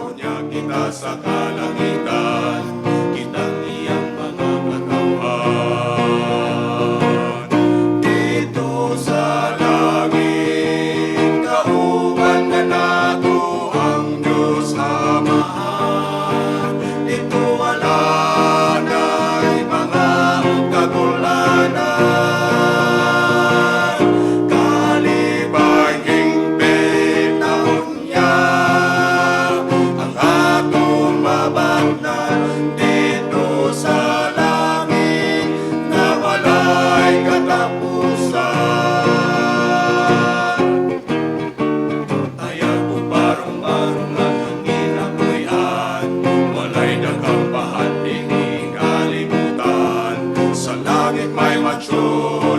Inuuna kita sa kalangitan Church.